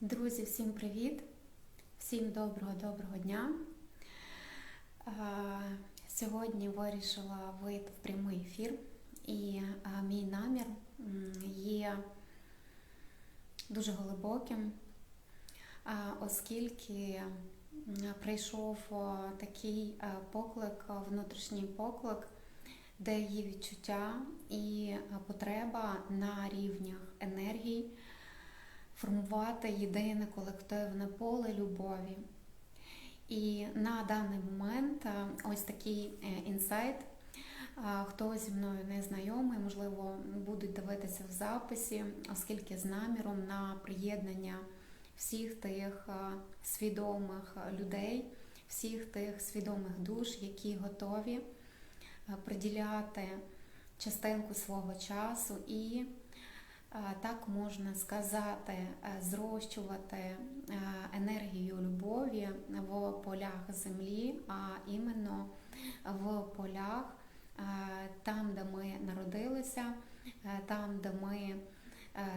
Друзі, всім привіт! Всім доброго-доброго дня. Сьогодні вирішила вийти в прямий ефір, і мій намір є дуже глибоким, оскільки прийшов такий е, поклик, внутрішній поклик, де є відчуття і е, потреба на рівнях енергій формувати єдине колективне поле любові. І на даний момент е, ось такий е, інсайт. Хто зі мною не знайомий, можливо, будуть дивитися в записі, оскільки з наміром на приєднання всіх тих е, свідомих людей, всіх тих свідомих душ, які готові приділяти частинку свого часу і так можна сказати, е, зрощувати е, енергію любові в полях землі, а іменно в полях е, там, де ми народилися, там, де ми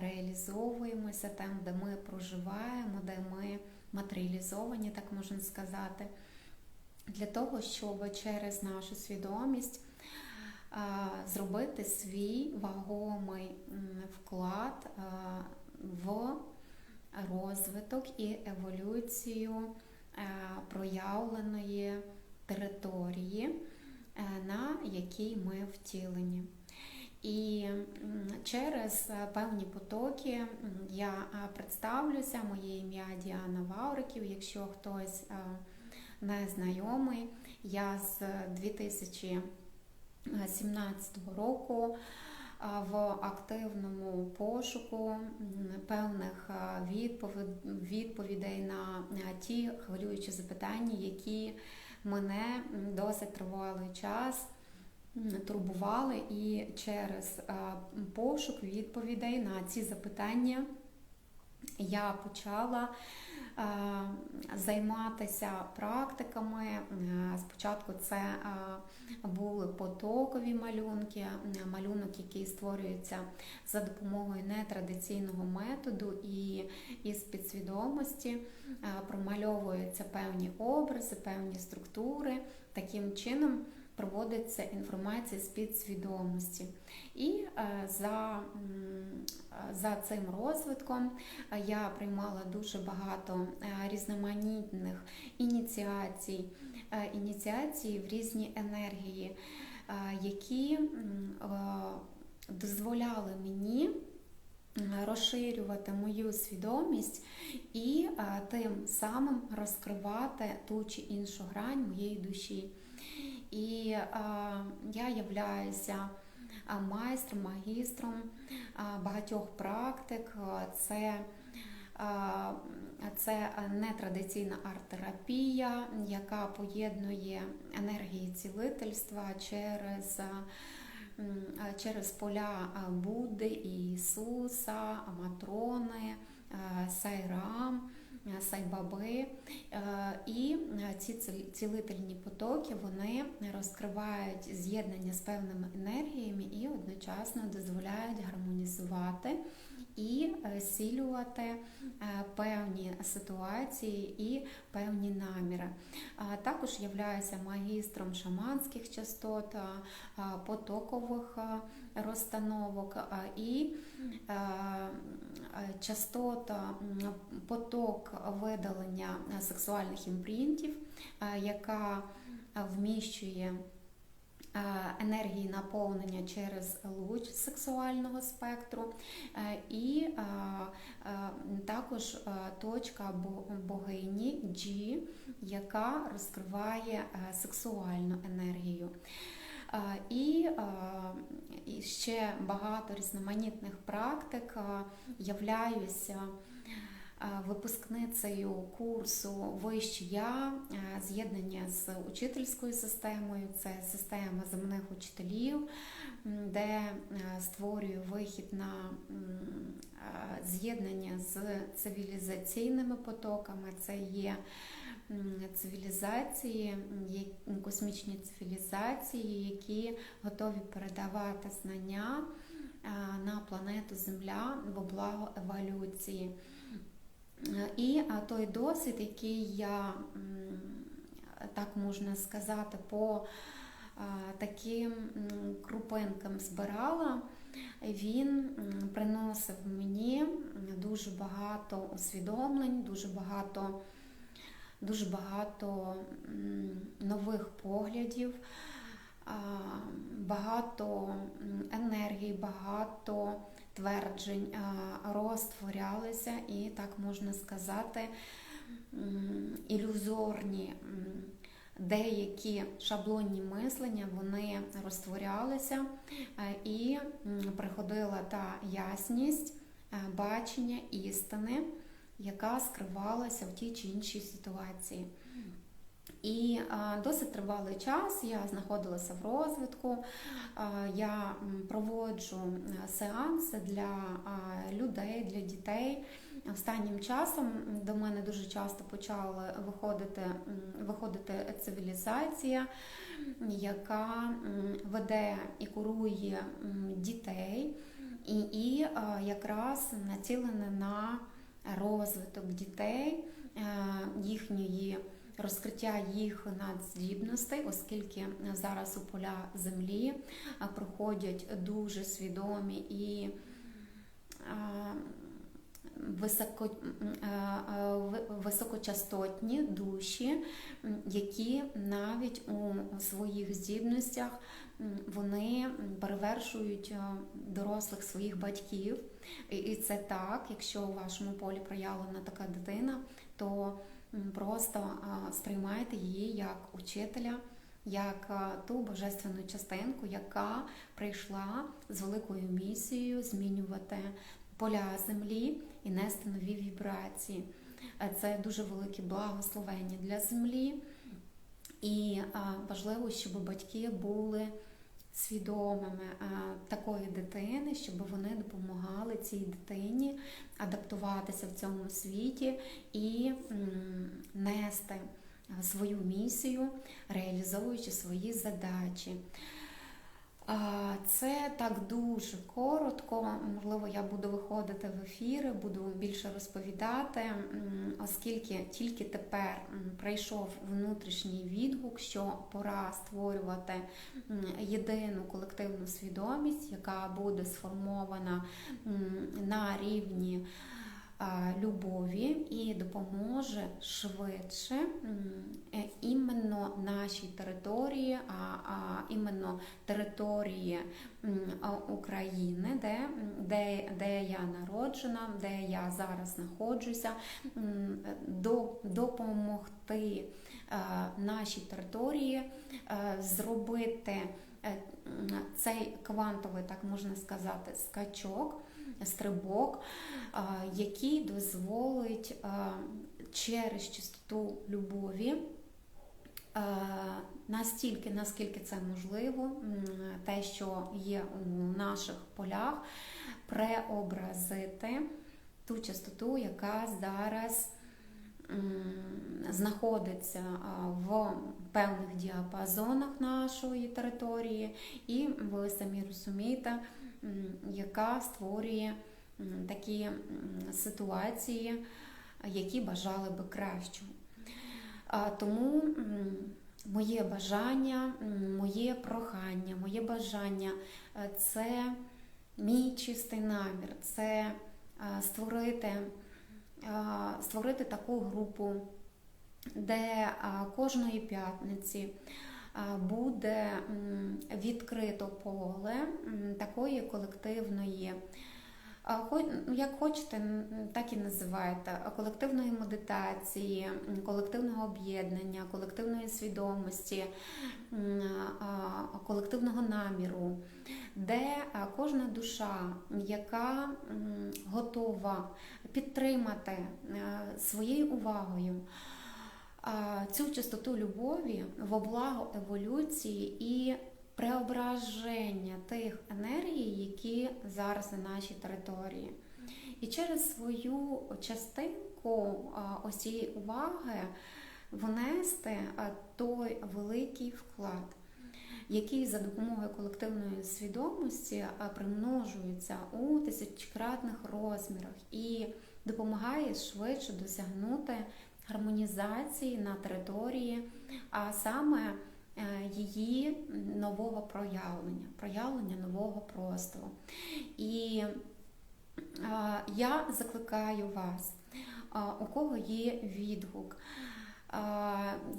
реалізовуємося, там, де ми проживаємо, де ми матеріалізовані, так можна сказати, для того, щоб через нашу свідомість зробити свій вагомий вклад е, в розвиток і еволюцію е, проявленої території, е, на якій ми втілені. І через е, певні потоки я е, представлюся, моє ім'я Діана Вауриків. Якщо хтось е, не знайомий, я з 2017 року в активному пошуку певних відповідей на ті хвилюючі запитання, які мене досить тривалий час турбували, і через пошук відповідей на ці запитання я почала займатися практиками. Е, Спочатку це е, були потокові малюнки, е, малюнок, який створюється за допомогою нетрадиційного методу, і із підсвідомості е, промальовуються певні образи, певні структури. Таким чином проводиться інформація з підсвідомості. І е, за, е, за цим розвитком я приймала дуже багато е, різноманітних ініціацій, е, ініціацій в різні енергії, е, які дозволяли мені розширювати мою свідомість і тим самим розкривати ту чи іншу грань моєї душі. І е, я являюся майстром, магістром багатьох практик. Це, це нетрадиційна арт-терапія, яка поєднує енергії цілительства через, через поля Будди, Ісуса, Матрони, Сайрам. Е, Сайбаби Е, і е, ці ці- цілительні потоки вони розкривають з'єднання з певними енергіями і одночасно дозволяють гармонізувати і е, зцілювати е, певні ситуації і певні наміри. Також являюся магістром шаманських частот, потокових розстановок і е, частота, поток видалення сексуальних імпринтів, яка вміщує енергії наповнення через луч сексуального спектру, е, і е, е, також е, точка богині G, яка розкриває е, сексуальну енергію. Е, І, е, ще багато різноманітних практик е, являюся е, випускницею курсу Вище я е, з'єднання з учительською системою, це система земних учителів, де е, створюю вихід на е, з'єднання з цивілізаційними потоками. Це є цивілізації, космічні цивілізації, які готові передавати знання е, на планету Земля во благо еволюції. І той досвід, який я, так можна сказати, по таким крупинкам збирала, він приносив мені дуже багато усвідомлень, дуже багато, дуже багато нових поглядів, багато енергії, багато тверджень розтворялися і, так можна сказати, ілюзорні деякі шаблонні мислення вони розтворялися е, і приходила та ясність е, бачення істини, яка скривалася в тій чи іншій ситуації. І досить тривалий час я знаходилася в розвитку, я проводжу е, сеанси для людей, для дітей. Останнім часом до мене дуже часто почала виходити виходити цивілізація, яка веде і курує дітей, і, і якраз націлена на розвиток дітей, е, їхньої розкриття їх надздібностей, оскільки зараз у поля землі проходять дуже свідомі і високо, високочастотні душі, які навіть у своїх здібностях вони перевершують дорослих своїх батьків. І це так, якщо у вашому полі проявлена така дитина, то просто сприймайте її як учителя, як ту божественну частинку, яка прийшла з великою місією змінювати поля землі і нести нові вібрації. Це дуже велике благословення для землі. І важливо, щоб батьки були свідомими такої дитини, щоб вони допомагали цій дитині адаптуватися в цьому світі і нести свою місію, реалізовуючи свої задачі. Це так дуже коротко. Можливо, я буду виходити в ефіри, буду більше розповідати, оскільки тільки тепер прийшов внутрішній відгук, що пора створювати єдину колективну свідомість, яка буде сформована на рівні любові і допоможе швидше е, іменно нашій території, а іменно території України, де, де, де я народжена, де я зараз знаходжуся, допомогти нашій території е, зробити е, цей квантовий, так можна сказати, скачок стрибок, який дозволить через чистоту любові. Настільки, наскільки це можливо, те, що є у наших полях, преобразити ту частоту, яка зараз знаходиться в певних діапазонах нашої території, і ви самі розумієте, яка створює такі ситуації, які бажали би кращого. Тому моє бажання, моє прохання, моє бажання е, це мій чистий намір, це створити, створити таку групу, де кожної п'ятниці буде відкрито поле такої колективної. Ну, як хочете, так і називаєте колективної медитації, колективного об'єднання, колективної свідомості, колективного наміру, де кожна душа, яка готова підтримати своєю увагою цю чистоту любові в благо еволюції і преображення тих енергій, які зараз на нашій території. І через свою частинку ось цієї уваги внести той великий вклад. Який за допомогою колективної свідомості е, примножується у тисячкратних розмірах і допомагає швидше досягнути гармонізації на території, а саме е, її нового проявлення, проявлення нового простору. І е, я закликаю вас, у кого є відгук.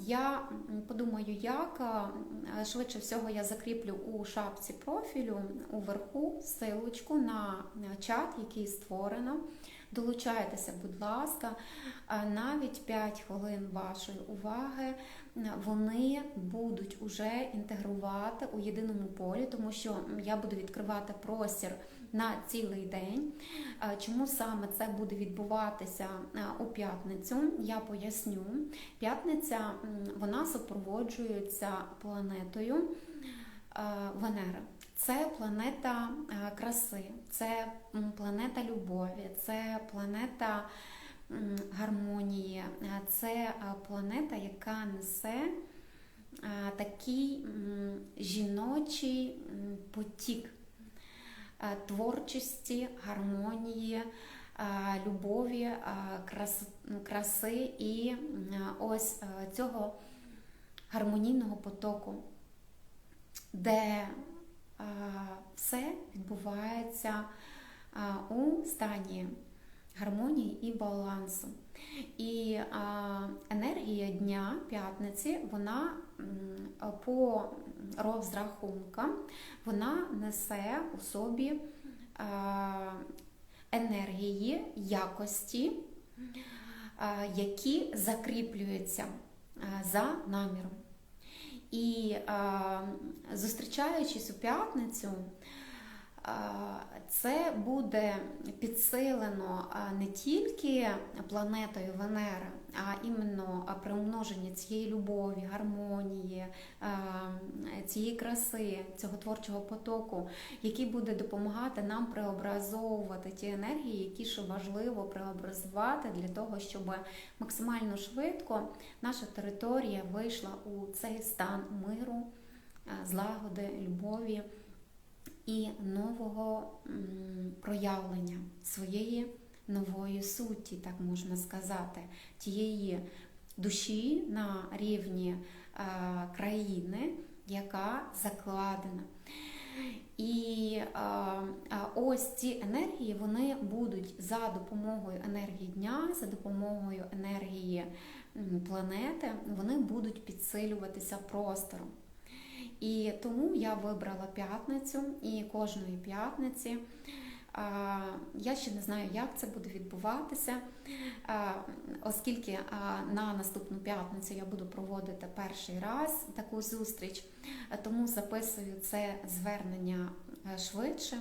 Я подумаю, як швидше всього я закріплю у шапці профілю уверху силочку на чат, який створено. Долучайтеся, будь ласка, навіть 5 хвилин вашої уваги вони будуть уже інтегрувати у єдиному полі, тому що я буду відкривати простір на цілий день. Чому саме це буде відбуватися у п'ятницю? Я поясню. П'ятниця вона супроводжується планетою Венери. Це планета краси, це планета любові, це планета гармонії, це планета, яка несе такий жіночий потік творчості, гармонії, любові, краси і ось цього гармонійного потоку, де все відбувається у стані гармонії і балансу. І енергія дня п'ятниці, вона по розрахункам, вона несе у собі енергії, якості, які закріплюються за наміром. І зустрічаючись у п'ятницю, це буде підсилено не тільки планетою Венера, а іменно примноження цієї любові, гармонії, цієї краси, цього творчого потоку, який буде допомагати нам преобразовувати ті енергії, які ще важливо преобразувати для того, щоб максимально швидко наша територія вийшла у цей стан миру, злагоди, любові і нового проявлення своєї нової суті, так можна сказати, тієї душі на рівні країни, яка закладена. І а, ось ці енергії вони будуть за допомогою енергії дня, за допомогою енергії планети, вони будуть підсилюватися простором. І тому я вибрала п'ятницю і кожної п'ятниці. Я ще не знаю, як це буде відбуватися, оскільки на наступну п'ятницю я буду проводити перший раз таку зустріч, тому записую це звернення швидше.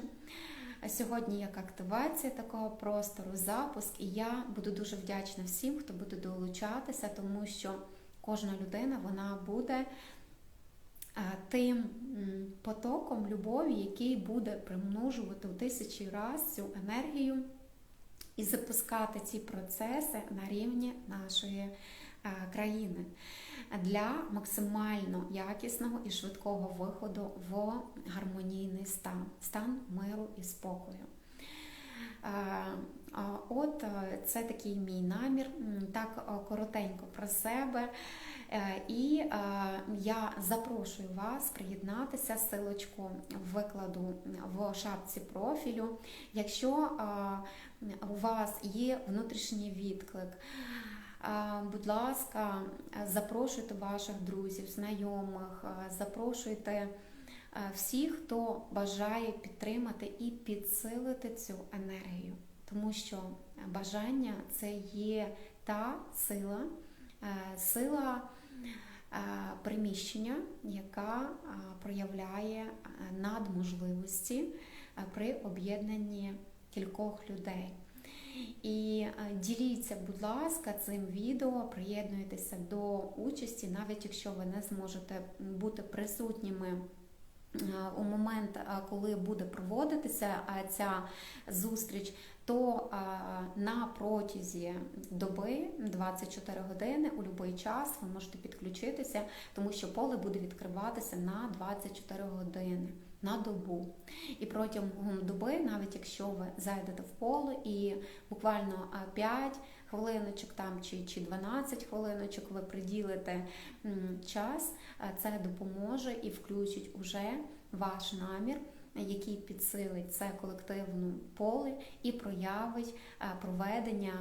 Сьогодні як активація такого простору, запуск, і я буду дуже вдячна всім, хто буде долучатися, тому що кожна людина вона буде тим потоком любові, який буде примножувати у тисячі раз цю енергію і запускати ці процеси на рівні нашої країни для максимально якісного і швидкого виходу в гармонійний стан, стан миру і спокою. От це такий мій намір, так коротенько про себе. Е, і е, я запрошую вас приєднатися силочку викладу в шапці профілю. Якщо е, у вас є внутрішній відклик, будь ласка, запрошуйте ваших друзів, знайомих, запрошуйте всіх, хто бажає підтримати і підсилити цю енергію. Тому що бажання це є та сила, сила приміщення, яка проявляє надможливості при об'єднанні кількох людей. І діліться, будь ласка, цим відео, приєднуйтеся до участі, навіть якщо ви не зможете бути присутніми. У момент, коли буде проводитися ця зустріч, то на протязі доби 24 години у будь-який час ви можете підключитися, тому що поле буде відкриватися на 24 години на добу. І протягом доби, навіть якщо ви зайдете в поле і буквально 5 хвилиночок там чи, чи 12 хвилиночок ви приділите час, це допоможе і включить уже ваш намір який підсилить це колективне поле і проявить е, проведення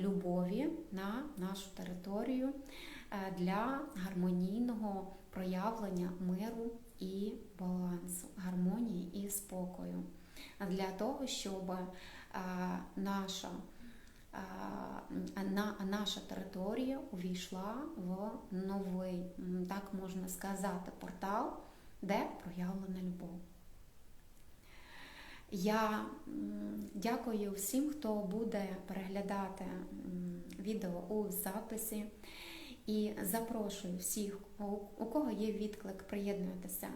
любові на нашу територію е, для гармонійного проявлення миру і балансу, гармонії і спокою. Для того, щоб е, наша на, наша територія увійшла в новий, так можна сказати, портал, де проявлена любов. Я дякую всім, хто буде переглядати відео у записі. І запрошую всіх, у кого є відклик, приєднуйтеся,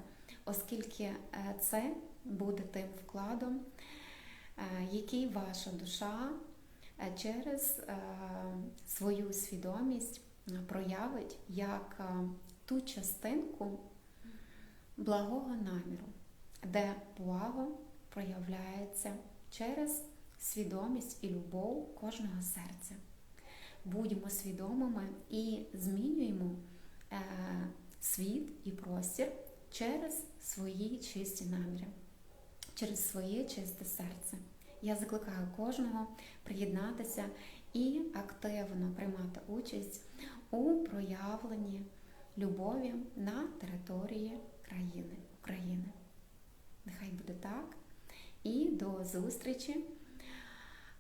оскільки е, це буде тим вкладом, е, який ваша душа е, через свою свідомість проявить як ту частинку благого наміру, де благо проявляється через свідомість і любов кожного серця. Будьмо свідомими і змінюємо е, світ і простір через свої чисті наміри, через своє чисте серце. Я закликаю кожного приєднатися і активно приймати участь у проявленні любові на території країни України. Нехай буде так. І до зустрічі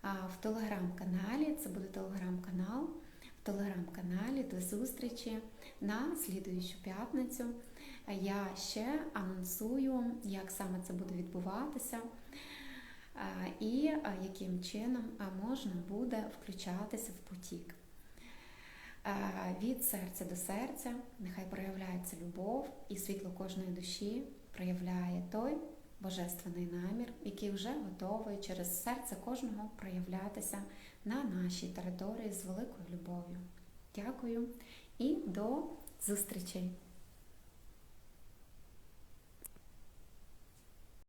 в телеграм-каналі. Це буде телеграм-канал. В телеграм-каналі до зустрічі на слідуючу п'ятницю. Я ще анонсую, як саме це буде відбуватися, і яким чином можна буде включатися в потік. Від серця до серця нехай проявляється любов і світло кожної душі проявляє той божественний намір, який вже готовий через серце кожного проявлятися на нашій території з великою любов'ю. Дякую і до зустрічей!